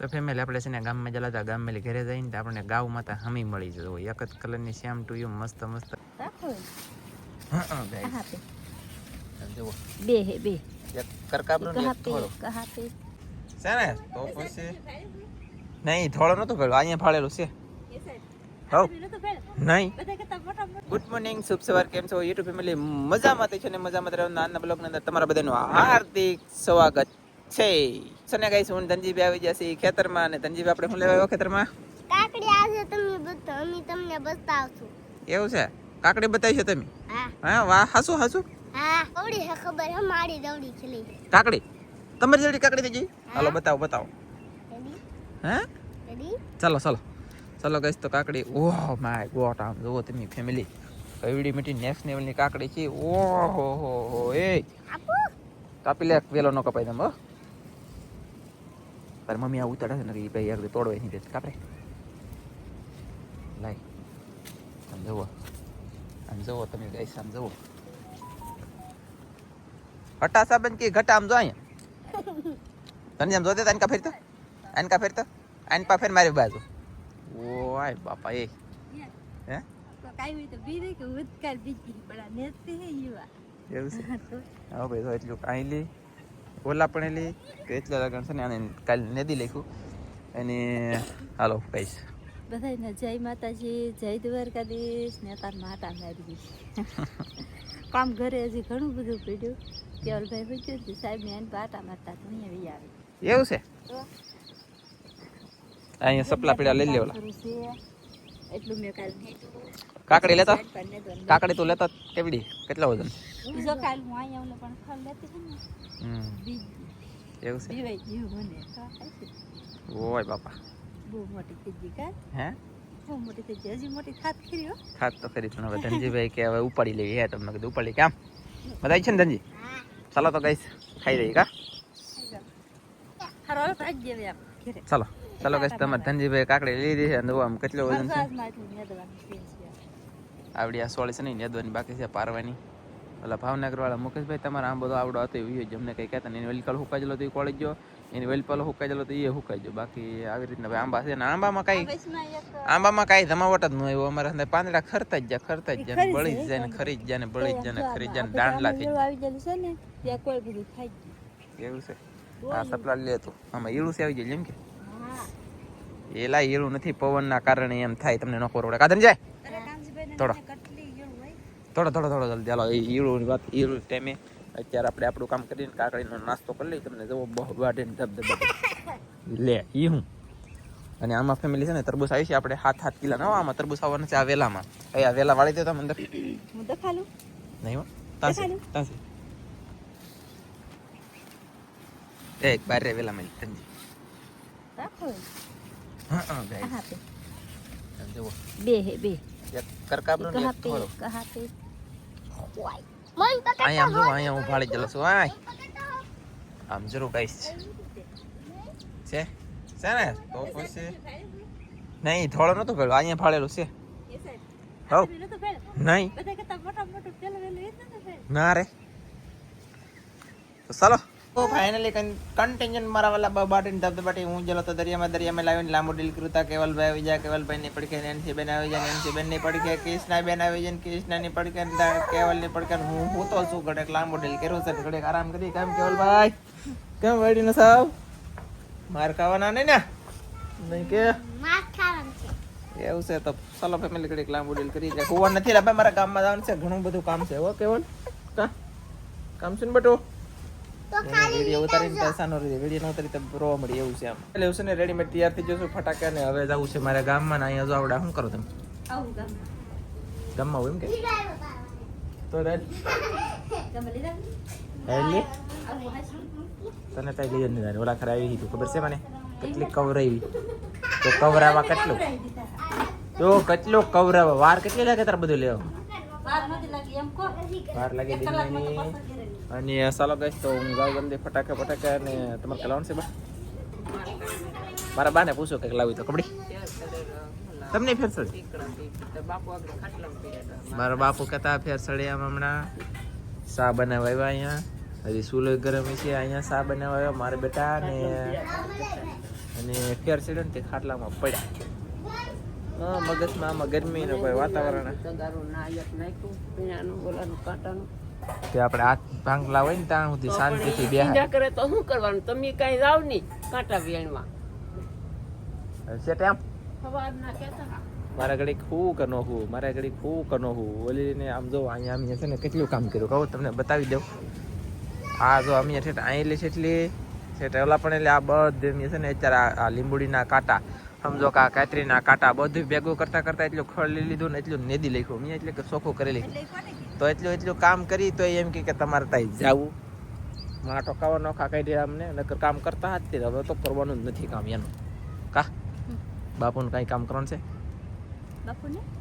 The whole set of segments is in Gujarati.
તો ફેમિલી આપણે છે ને ગામમાં જલા હતા ગામમાં ઘરે જઈને આપણને ગાવ માતા હમી મળી જતો હોય. એક જ કલરની શ્યામ ટુ યુ મસ્ત મસ્ત. બે હે બે. એક કરકાબરું ને કહાં એક પે થોડો કહાં પે છે ને? તો પછી નહીં થોડો નતો ભેળો અહીંયા ફાળેલું છે. હવ. નહીં. ગુડ મોર્નિંગ શુભ સવાર. કેમ છો? યુટ્યુબ ફેમિલી મજામાં છે ને? મજામાં રહેવાનું. નાના બ્લોગ અંદર તમારા બધાનું હાર્દિક સ્વાગત. છે સને ગાઈસ હું ધનજીભાઈ આવી ગયા છે ખેતરમાં અને ધનજીભાઈ આપણે શું લેવા આવ્યો ખેતરમાં? કાકડી આજે તમને બતા અમે તમને બતાવશું. એવું છે? કાકડી બતાવી છે તમે? હા. હા વાહ હાસુ હાસુ. હા ઓડી હે ખબર હે મારી દવડી ખીલી કાકડી? તમારી જેવી કાકડી થઈ ગઈ? હાલો બતાવો બતાવો. હે? ચાલો ચાલો. ચાલો ગઈશ તો કાકડી ઓહ માય ગોટ આમ જુઓ તમે ફેમિલી કઈડી મીઠી નેક્સ્ટ લેવલની કાકડી છે. ઓહો હો હો એ. કાપી લે વેલો નો કપાઈ દમ હો. તારી મમ્મી આ ઉતાડે છે ને ઈ ભાઈ આગળ તોડવા નહીં દે કાપડે. લાય. આમ જુઓ. આમ જુઓ તમે ગઈશ આમ જુઓ. હટા સાબન કે ઘટા આમ જો અહીંયા. તને આમ જોતે આનકા ફેરતો. આનકા ફેરતો. આનપા ફેર મારી બાજુ. ઓય બાપા એ. હે? તો કાઈ તો બીજે કે ઉત્કાર બીજી બડા નેતી હે યુવા. એવું છે? હા ભાઈ તો એટલું કાઈ લી. ઓલા પણ એટલે કે એટલા લગન છે ને આને કાલે નદી લખ્યું. અને હાલો કહીશ બધાને જય માતાજી જય દ્વારકાધીશ ને તાર માતા મારી કામ ઘરે હજી ઘણું બધું પીડ્યું. કેવલભાઈ પૂછ્યું હતું સાહેબ ને પાટા મારતા તો અહીંયા વી આવે. એવું છે? અહીંયા સપલા પીડા લઈ લેવલા એટલું મેં કાલ કાકડી લેતા? કાકડી તો લેતા? કેવડી? કેટલા વજન? બીજો કાલ હું અહીંયા ઓલો પણ ફળ લેતી હતી ને બીજી એવું છે? બીવાઈ જીવ મને તો ઓય બાપા. બહુ મોટી થઈ ગઈ કા હે? બહુ મોટી થઈ ગઈ હજી મોટી થાત ખરી હો. ખાત તો ખરી પણ હવે ધનજીભાઈ કે હવે ઉપાડી લેવી હે તમને કીધું ઉપાડી કેમ? બધા છે ને ધનજી? ચાલો તો ગાઈસ ખાઈ રહી કા? હારો ચાલો ચાલો ગઈશ તમારે ધનજીભાઈ કાકડી લીધી છે અને આમ કેટલું વજન છે. આવડી આ સોળી છે ને નેદવાની બાકી છે પારવાની. ઓલા ભાવનગર વાળા મુકેશભાઈ તમારે આમ બધો આવડો હતો એવું જ અમને કઈ કહેતા એની વેલકલ હુકાઈ ગયેલો તો એ કોલેજ ગયો એની વેલપલ હુકાઈ ગયેલો તો એ હુકાઈ ગયો બાકી આવી રીતના ભાઈ આંબા છે ને આંબામાં કાંઈ આંબામાં કાંઈ ધમાવટ જ ન આવ્યો અમારે અંદર પાંદડા ખરતા જ જાય ખરતા જ જાય બળી જ જાય ને ખરી જ જાય ને બળી જ જાય ને જો ખરી જ જાય ને દાંડલા થઈ એવું છે. આ સપલા લે તો. આમાં ઈળું છે આવી જાય જેમ કે. એલા ઈળું નથી પવનના કારણે એમ થાય. તમને ન વડે કાદન જાય થોડો. નાને કટલી ગયું હોય થોડો થોડો થોડો જલ્દી. હાલો એ ઈળું વાત ઈળું ટાઈમે અત્યારે આપણે આપણું કામ કરીને કાકડીનો નાસ્તો કરી લઈએ. તમને જવો બહુ વાઢીને ધબ ધબ. લે ઈ હું? અને આમાં ફેમિલી છે ને તરબૂચ આવી છે. આપણે હાથ હાથ કિલા ના આમાં તરબૂચ આવવાના છે આ વેલામાં. એ આ વેલા વાળી દે તમે અંદર હું દખાલું? નહીં હો તાંસી દેખાડું? એક બાર રે વેલા મળી તંજી રાખો હા હા બે. બે હે બે. એક કરકાબનો ને એક થોડો. કહાં પે અહીંયા આમ જો અહીંયા હું ફાળી જલો છું. આય. આમ જરૂર ગાઈસ છે. છે? ને? તો પછી નહીં થોડો નતો ભેળો. અહીંયા ફાળેલું છે. હવ. નહીં. પેલું. ના રે. તો ચાલો. તો ફાઇનલી કન્ટેન્જન મારા વાલા બાટીને ધબધબાટી હું જલો તો દરિયામાં દરિયામાં લાવીને લાંબુ ડીલ કૃતા કેવલભાઈ આવી જાય કેવલભાઈ ની પડકે નેન્સી બેન આવી જાય નેન્સી બેનની પડકે કૃષ્ણા બેન આવી જાય કૃષ્ણા ની કેવલની કેવલની પડકે હું હું તો શું ઘડે? લાંબુ ડીલ કર્યો છે ઘડે આરામ કરી. કેમ કેવલભાઈ? કેમ વાડી નો સાહેબ માર ખાવાના નહીં ને? નહીં કે? એવું છે તો ચાલો ફેમિલી ઘડીક લાંબુ ડીલ કરી જાય. કુવા નથી લા મારા ગામમાં જવાનું છે. ઘણું બધું કામ છે હો કેવલ. કામ છે ને બટુ? તો ખાલી વીડિયો ઉતારીને પૈસાનો વીડિયો ઉતારી તો રોવા મળી એવું છે આમ. એટલે એવું છે ને રેડીમેડ તૈયાર થઈ જશું ફટાકા ને હવે જવું છે મારા ગામમાં ને અહીંયા જો આવડે શું કરો તમે? ગામ. ગામમાં હોય એમ કે? તો રેડ હેલી તને કઈ લઈ નહીં ઓલા ખરા આવી તું ખબર છે મને? કેટલી કવરાવી તો કવરાવા કેટલું? તો કેટલો કવરાવા? વાર કેટલી લાગે તારે બધું લેવા? કહો વાર લાગે રહી. અને ચાલો કહીશ તો હું જાઉં જલ્દી ફટાકા ફટાકા અને તમારે કલાવણ છે બા? મારા બાને પૂછો કે લાવી તો કપડી તમને ફેર સડી? મારા બાપુ કહેતા ફેર સળિયામાં હમણાં. સા બનાવવા આવ્યા અહીંયા? હજી સુલો ગરમ છે અહીંયા સા બનાવવા આવ્યા? મારા બેટા ને અને ફેર સીડો ને તે ખાટલામાં પડ્યા. હા મગજમાં આમાં ગરમી ને કોઈ વાતાવરણ. તે આપણે હાથ ભાંગલા હોય ને ત્યાં સુધી શાંતિથી બેહાય કરે તો શું કરવાનું? તમે કઈ જાવ નહીં કાંટા વેણમાં છે તેમ સવારના કેતા મારા ઘડી ખૂબ કનો હું મારા ઘડી ખૂબ કનો હું. ઓલીને આમ જો અહીંયા અમે છે ને કેટલું કામ કર્યું કહું તમને બતાવી દઉં. આ જો અમે છે અહીં છે એટલી છે ઓલા પણ એટલે આ બધે છે ને અત્યારે આ- આ લીંબુડીના કાંટા સમજો કે આ કાતરીના કાંટા બધું ભેગું કરતા કરતા એટલું ખોલી લીધું ને એટલું નેદી લખ્યું. મેં એટલે કે ચોખ્ખું કરી લીધું તો એટલું એટલું કામ કરી તો એમ કે કે તમારે ત્યાં જવું. મારા ટોકાવા નોખા કહી કાઢી અમને નકર કામ કરતા જ હવે તો કરવાનું જ નથી કામ એનું. કા? બાપુનું કાંઈ કામ કરવાનું છે?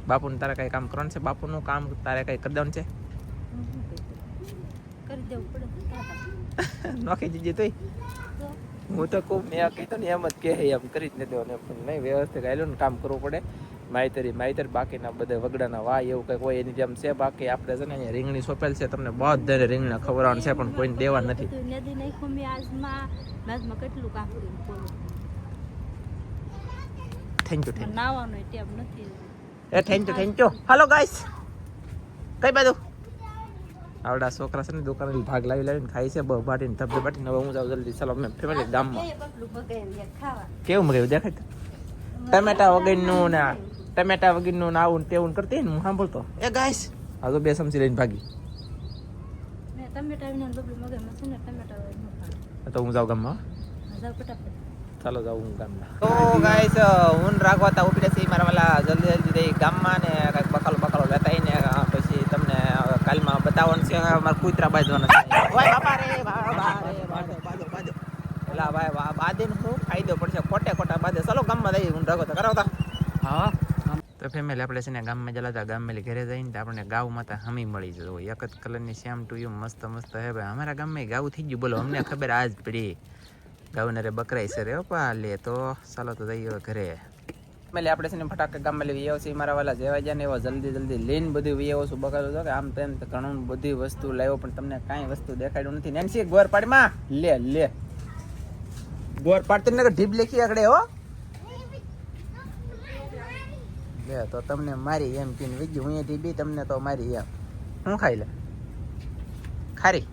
બાપુને? તારે કાંઈ કામ કરવાનું છે? બાપુનું કામ તારે કાંઈ કરી દેવાનું છે. નોખી દીધી તોય? હું તો ખૂબ મેં કીધું ને એમ જ કે એમ કરી જ નથી દેવાનું પણ નહીં વ્યવસ્થિત આવેલું ને કામ કરવું પડે. માહિતરી માહિતર બાકીના બધા વગડાના વાય એવું કંઈક હોય એની જેમ છે. બાકી આપણે છે ને અહીંયા રીંગણી સોંપેલ છે તમને બધાને રીંગણા ખવડાવવાનું છે પણ કોઈને દેવા નથી. થેન્ક યુ થેન્ક નાવાનો એ thank you thank you hello guys કઈ બાજુ? આવડા છોકરા છે ને દુકાને ભાગ લાવી લાવીને ખાય છે બાટીને ધબધે બાટીને હવે હું જાઉં જલ્દી. ચાલો મેં ફેમિલી ગામમાં. કેવું મગાવ્યું દેખાય તો? ટમેટા વગરનું ને ટમેટા વગરનું ને આવું તેવું કરતી ને હું સાંભળતો. એ ગાઈસ. આ તો બે સમજી લઈને ભાગી. ને ન. તો હું જાઉં ગામમાં. ચાલો જાઉં હું ગામમાં. તો ગાઈસ હું રાખવા તા ઉપડે છે મારા વાલા જલ્દી જલ્દી ગામમાં ને કાંઈક બકાલો બકાલો લેતા આવીને અ, પછી તમને અ, કાલમાં બતાવવાનું છે અમારા કૂતરા બાંધવાના છે. ઓય બાપા રે બાપા રે બાંધો બાંધો એલા ભાઈ બાંધીને શું ફાયદો પડશે? ખોટે ખોટા બાંધે ચલો ગામમાં જઈ હું ઢગો તો. કરાવતા હા. તો ફેમિલી આપણે છે ને ગામમાં જલા હતા ગામમાં ઘરે જઈને આપણને ગાવ માતા હમી મળી જતો એક જ કલરની શ્યામ ટુ યુ મસ્ત મસ્ત હે ભાઈ. અમારા ગામમાં ગાવ થઈ ગયું. બોલો અમને ખબર આજ પડી. ગાવને રે બકરાઈ છે રે પા લે તો. ચાલો તો જઈએ ઘરે. મેલે આપણે છે ને ફટાકા ગામમાં લઈ આવ્યો છે મારા વાલા જેવા જાય ને એવા જલ્દી જલ્દી લઈને બધું વી આવ્યો છું બગાડું તો કે આમ તેમ ઘણું બધી વસ્તુ લાવ્યો પણ તમને કાંઈ વસ્તુ દેખાડ્યું નથી. નેન્સી ગોર પાડમાં લે લે. ગોર પાડતી ને ઢીબ લેખી આગળ હો. લે તો તમને મારી એમ કીને વીજું હું ઢીબી તમને તો મારી એમ. હું ખાઈ લે? ખારી?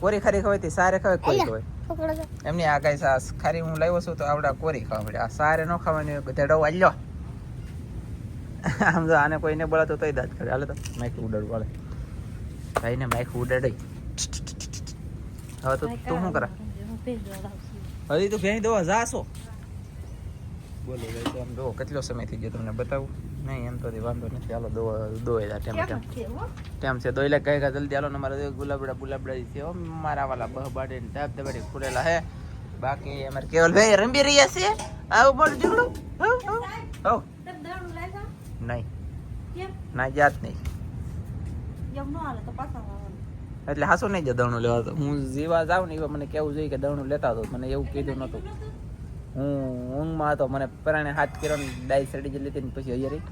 કોરી ખારી ખવાય તે સારે ખવાય કોઈ ખવાય. એમની આ કઈ સાસ ખારી હું લાવ્યો છું તો આવડા કોરી ખાવા પડે આ સારે ન ખાવાની ગધેડો વાલ્યો આમ તો આને કોઈને બોલાતો તોય દાંત કરે હાલે તો માઇક ઉડાડું વાળે ભાઈને માઇક ઉડાડી. હવે તો તું શું કરે? હજી તું ભેંસ દવા જાશો? બોલો ભાઈ આમ જો કેટલો સમય થઈ ગયો તમને બતાવું? નહીં એમ તો વાંધો નથી. ચાલો દો દોઈ જા ટેમ ટેમ છે ટેમ છે દોઈ લે કઈ જલ્દી હાલો મારા ગુલાબડા ગુલાબડા છે હો. મારા વાલા બહ બાડે ને ધબ ધબાડી ફૂલેલા હે. બાકી અમારે કેવલ ભાઈ રમી રહ્યા છે. આવું બોલ ઝઘડું? હો નહીં. ના જાત નહીં. તો એટલે હાસો નહીં જ દણું લેવા તો. હું જીવા જાઉં ને એવા મને કેવું જોઈએ કે દણું લેતા હતો મને એવું કીધું નહોતું. હું ઊંઘમાં હતો, મને પરાણે હાથ કર્યો ને ડાઈ સડી જ લીધી પછી રહી.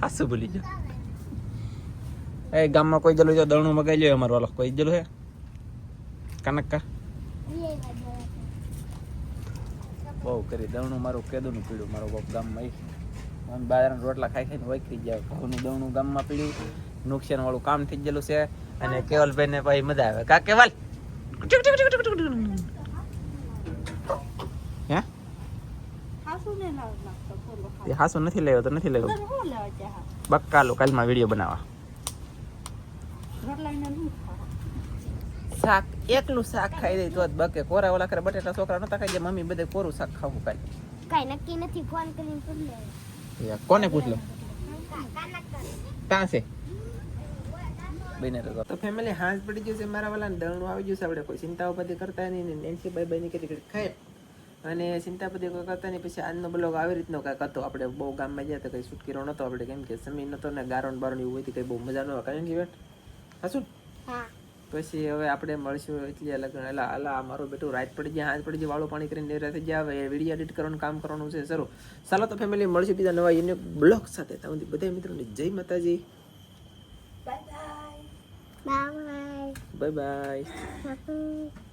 હાસું ભૂલી ગયો. એ ગામમાં કોઈ જલું જો દણું મગાઈ લ્યો અમારો વાલો કોઈ જલું હે કનક્કા? બહુ કરી દવણું મારું કેદુનું પીડ્યું, મારું બાપ ગામમાં ઈ. બાજરાના રોટલા ખાઈ ખાઈને વૈખરી જાય ઘઉંનું દવણું ગામમાં પીડ્યું નુકસાન વાળું કામ થઈ ગયેલું છે. અને કેવલભાઈ ને પછી મજા આવે. કા કેવલ હે હાસું ને લાવ નાખતો બોલો તે હાસુ નથી લેવો તો નથી લેવો બક્કાલો કાલમાં વીડિયો બનાવવા. શાક એકલું શાક ખાઈ દે તો જ બકે. કોરા ઓલા કરે બટેટા છોકરા નતા ખાઈ જાય મમ્મી બધે કોરું શાક ખાવું કાલે. કાંઈ નક્કી નથી ફોન કરીને પૂછ લે કોને પૂછ લો ક્યાં છે બને તો તો ફેમિલી હાંસ પડી જશે મારા વાલા દળનું આવી જશે આપણે કોઈ ચિંતાઓ બધી કરતા નહીં ને નેન્સી બાઈ બની ની કેટલી ખાય. અને ચિંતાપતિ કોઈ કરતા નહીં. પછી આજનો બ્લોગ આવી રીતનો કાંઈક હતો. આપણે બહુ ગામમાં ગયા તો કઈ સુટકીરો નહોતો. આપણે કેમ કે સમય નહોતો ને ગારો ને બારો એવું હોય કંઈ બહુ મજા ન આવે કારણ કે હાશું હા. પછી હવે આપણે મળશું એટલે અલગ એલા અલા મારું બેટું રાત પડી જાય હાથ પડી જાય વાળું પાણી કરીને નેરા થઈ ગયા હવે વીડિયો એડિટ કરવાનું કામ કરવાનું છે. સરું. ચાલો તો ફેમિલી મળશું બીજા નવા એને બ્લોગ સાથે. ત્યાં બધા મિત્રોને જય માતાજી. Bye bye. Bye bye.